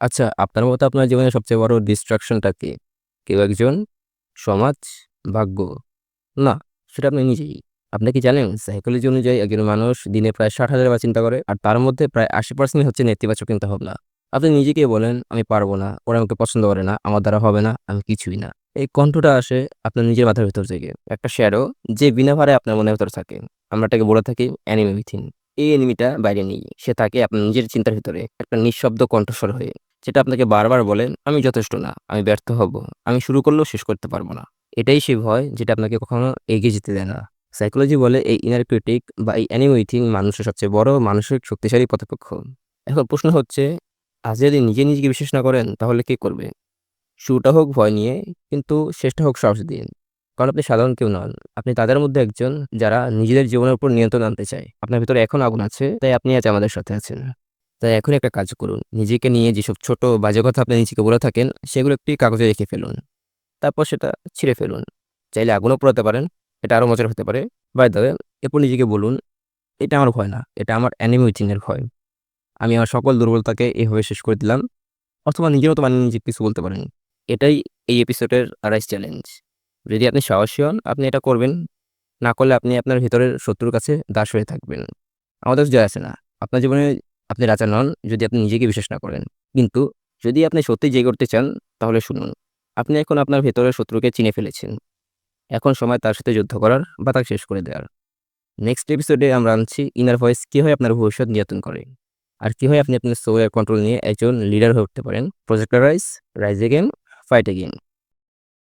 আচ্ছা, আপনার মতে আপনার জীবনে সবচেয়ে বড় ডিস্ট্রাকশনটা কি? কেউ একজন, সমাজ, ভাগ্য? না, সেটা আপনি নিজেই। আপনি কি জানেন সাইকোলজি অনুযায়ী একজন মানুষ দিনে প্রায় ৬০,০০০ বার চিন্তা করে আর তার মধ্যে প্রায় ৮০% হচ্ছে নেতিবাচক চিন্তা ভাবনা আপনি নিজেকে বলেন, "আমি পারব না, ওরা আমাকে পছন্দ করে না, আমার দ্বারা হবে না, আমি কিছুই না।" এই কণ্ঠটা আসে আপনার নিজের মাথার ভেতর থেকে। একটা শ্যাডো যে বিনা ভারে আপনার মনের ভেতর থাকে। আমরা এটাকে বলে থাকি অ্যানিমি উইথিন। এই এনিমিটা বাইরে নেই। সে থাকে আপনার নিজের চিন্তার ভিতরে একটা নিঃশব্দ কণ্ঠস্বর হয়ে। যেটা আপনাকে বারবার বলে, "আমি যথেষ্ট না, আমি ব্যর্থ হব, আমি শুরু করলেও শেষ করতে পারব না।" এটাই সেই ভয় যেটা আপনাকে কখনো এগিয়ে যেতে দেয় না। সাইকোলজি বলে এই ইনার ক্রিটিক বা এই অ্যানিমি মানুষের সবচেয়ে বড় মানসিক শক্তিশালী প্রতিপক্ষ। এখন প্রশ্ন হচ্ছে, আজ যদি নিজে নিজেকে বিশ্বাস না করেন তাহলে কে করবে? শুরুটা হোক ভয় নিয়ে কিন্তু শেষটা হোক সাহস দিয়ে। কারণ আপনি সাধারণ কেউ নন। আপনি তাদের মধ্যে একজন যারা নিজেদের জীবনের উপর নিয়ন্ত্রণ আনতে চায়। আপনার ভিতরে এখনও আগুন আছে, তাই আপনি আজ আমাদের সাথে আছেন। তাই এখনই একটা কাজ করুন। নিজেকে নিয়ে যেসব ছোট বাজে কথা আপনি নিজেকে বলে থাকেন, সেগুলো একটি কাগজে রেখে ফেলুন। তারপর সেটা ছিঁড়ে ফেলুন। চাইলে আগুনও পোড়াতে পারেন। এটা আরও মজার হতে পারে। বাই দ্য এরপর নিজেকে বলুন, "এটা আমার ভয় না, এটা আমার অ্যানিমি উইথিন ভয়। আমি আমার সকল দুর্বলতাকে এভাবে শেষ করে দিলাম।" অথবা নিজের মতো বানিয়ে নিজেকে কিছু বলতে পারেন। এটাই এই এপিসোডের আরাইস চ্যালেঞ্জ। যদি আপনি সাহসী হন, আপনি এটা করবেন। না করলে আপনি আপনার ভেতরের শত্রুর কাছে দাস হয়ে থাকবেন। আমাদের যায় আসে না। আপনার জীবনে আপনি রাজা নন যদি আপনি নিজেকে বিশ্বাস না করেন। কিন্তু যদি আপনি সত্যিই জেগে করতে চান, তাহলে শুনুন। আপনি এখন আপনার ভেতরের শত্রুকে চিনে ফেলেছেন। এখন সময় তার সাথে যুদ্ধ করার বা তাকে শেষ করে দেওয়ার। নেক্সট এপিসোডে আমরা আনছি ইনার ভয়েস কীভাবে আপনার ভবিষ্যৎ নিয়ন্ত্রণ করে। আর কীভাবে আপনি আপনার সোলের কন্ট্রোল নিয়ে একজন লিডার হয়ে উঠতে পারেন। Project rise, again, fight again.